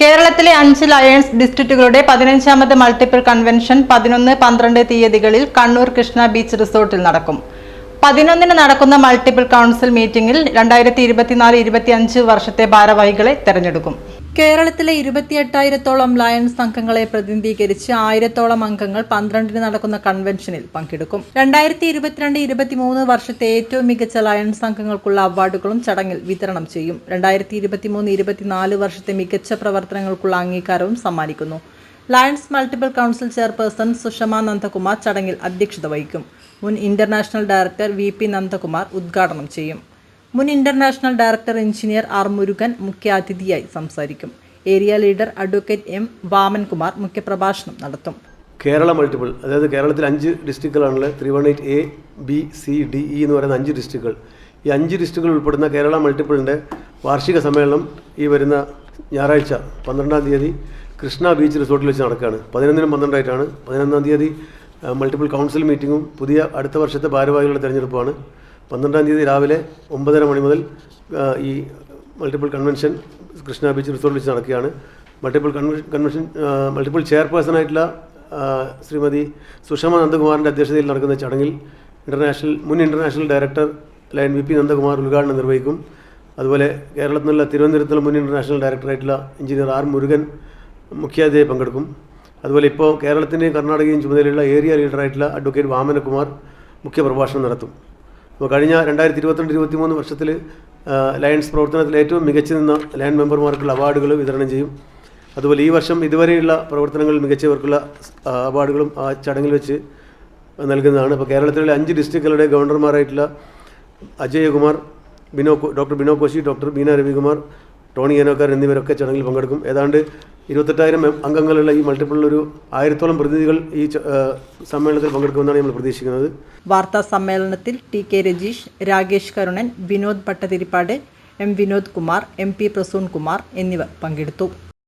കേരളത്തിലെ അഞ്ച് ലയൺസ് ഡിസ്ട്രിക്റ്റുകളുടെ പതിനഞ്ചാമത് മൾട്ടിപ്പിൾ കൺവെൻഷൻ പതിനൊന്ന് പന്ത്രണ്ട് തീയതികളിൽ കണ്ണൂർ കൃഷ്ണ ബീച്ച് റിസോർട്ടിൽ നടക്കും. പതിനൊന്നിന് നടക്കുന്ന മൾട്ടിപ്പിൾ കൗൺസിൽ മീറ്റിംഗിൽ രണ്ടായിരത്തി ഇരുപത്തിനാല് ഇരുപത്തിയഞ്ച് വർഷത്തെ ഭാരവാഹികളെ തെരഞ്ഞെടുക്കും. കേരളത്തിലെ ഇരുപത്തിയെട്ടായിരത്തോളം ലയൺസ് അംഗങ്ങളെ പ്രതിനിധീകരിച്ച് ആയിരത്തോളം അംഗങ്ങൾ പന്ത്രണ്ടിന് നടക്കുന്ന കൺവെൻഷനിൽ പങ്കെടുക്കും. രണ്ടായിരത്തി ഇരുപത്തിരണ്ട് ഇരുപത്തിമൂന്ന് വർഷത്തെ ഏറ്റവും മികച്ച ലയൺസ് അംഗങ്ങൾക്കുള്ള അവാർഡുകളും ചടങ്ങിൽ വിതരണം ചെയ്യും. രണ്ടായിരത്തി ഇരുപത്തിമൂന്ന് ഇരുപത്തിനാല് വർഷത്തെ മികച്ച പ്രവർത്തനങ്ങൾക്കുള്ള അംഗീകാരവും സമ്മാനിക്കുന്നു. Lions multiple council chairperson Sushama Nandakumar ചടങ്ങിൽ അധ്യക്ഷത വഹിക്കും. മുൻ international director V P Nandakumar ഉദ്ഘാടനം ചെയ്യും. മുൻ international director engineer R Murugan മുഖ്യാതിഥിയായി സംസാരിക്കും. Area leader advocate M Vamankumar മുഖ്യപ്രഭാഷണം നടത്തും. കേരള മൾട്ടിപ്പിൾ അതായത് കേരളത്തിൽ അഞ്ച് ഡിസ്ട്രിക്റ്റുകളാണുള്ളത് three one eight A B C D E എന്ന് പറയുന്ന അഞ്ച് ഡിസ്ട്രിക്റ്റുകൾ ഈ അഞ്ച് ഡിസ്ട്രിക്റ്റുകൾ ഉൾപ്പെടുന്ന കേരള മൾട്ടിപ്പിളിന്റെ വാർഷിക സമ്മേളനം ഈ വരുന്ന ഞായറാഴ്ച പന്ത്രണ്ടാം തീയതി കൃഷ്ണ ബീച്ച് റിസോർട്ടിൽ വെച്ച് നടക്കുകയാണ് പതിനൊന്നിനും പന്ത്രണ്ടായിട്ടാണ്. പതിനൊന്നാം തീയതി മൾട്ടിപ്പിൾ കൗൺസിൽ മീറ്റിങ്ങും പുതിയ അടുത്ത വർഷത്തെ ഭാരവാഹികളുടെ തെരഞ്ഞെടുപ്പുമാണ്. പന്ത്രണ്ടാം തീയതി രാവിലെ ഒമ്പതര മണി മുതൽ ഈ multiple convention Krishna beach resort വെച്ച് നടക്കുകയാണ്. മൾട്ടിപ്പിൾ കൺവെൻഷൻ കൺവെൻഷൻ മൾട്ടിപ്പിൾ ചെയർപേഴ്സണായിട്ടുള്ള ശ്രീമതി സുഷമ നന്ദകുമാറിന്റെ അധ്യക്ഷതയിൽ നടക്കുന്ന ചടങ്ങിൽ ഇന്റർനാഷണൽ മുൻ international director lion V P Nandakumar ഉദ്ഘാടനം നിർവഹിക്കും. അതുപോലെ കേരളത്തിൽ നിന്നുള്ള തിരുവനന്തപുരത്തുള്ള മുൻ ഇന്റർനാഷണൽ ഡയറക്ടറായിട്ടുള്ള എഞ്ചിനീയർ ആർ മുരുകൻ മുഖ്യാതിഥിയെ പങ്കെടുക്കും. അതുപോലെ ഇപ്പോൾ കേരളത്തിന്റെയും കർണാടകയും ചുമതലയുള്ള ഏരിയ ലീഡറായിട്ടുള്ള അഡ്വക്കേറ്റ് വാമനകുമാർ മുഖ്യപ്രഭാഷണം നടത്തും. അപ്പോൾ കഴിഞ്ഞ രണ്ടായിരത്തി ഇരുപത്തിരണ്ട് ഇരുപത്തി മൂന്ന് വർഷത്തിൽ ലയൺസ് പ്രവർത്തനത്തിൽ ഏറ്റവും മികച്ചു നിന്ന ലയൺ മെമ്പർമാർക്കുള്ള അവാർഡുകൾ വിതരണം ചെയ്യും. അതുപോലെ ഈ വർഷം ഇതുവരെയുള്ള പ്രവർത്തനങ്ങളിൽ മികച്ചവർക്കുള്ള അവാർഡുകളും ആ ചടങ്ങിൽ വെച്ച് നൽകുന്നതാണ്. ഇപ്പോൾ കേരളത്തിലെ അഞ്ച് ഡിസ്ട്രിക്റ്റുകളുടെ ഗവർണർമാരായിട്ടുള്ള Ajayakumar Bino doctor Bino Koshy doctor Beena Ravikumar Tony Enokkar എന്നിവരൊക്കെ ചടങ്ങിൽ പങ്കെടുക്കും. ഏതാണ്ട് ഇരുപത്തെട്ടായിരം അംഗങ്ങളുള്ള ഈ മൾട്ടിപ്പിളിൽ ഒരു ആയിരത്തോളം പ്രതിനിധികൾ ഈ സമ്മേളനത്തിൽ പങ്കെടുക്കുമെന്നാണ് നമ്മൾ പ്രതീക്ഷിക്കുന്നത്. വാർത്താ സമ്മേളനത്തിൽ T K Rajeesh Rakesh Karunan Vinod Bhattathiripad M Vinod Kumar M P Prasoon Kumar എന്നിവർ പങ്കെടുത്തു.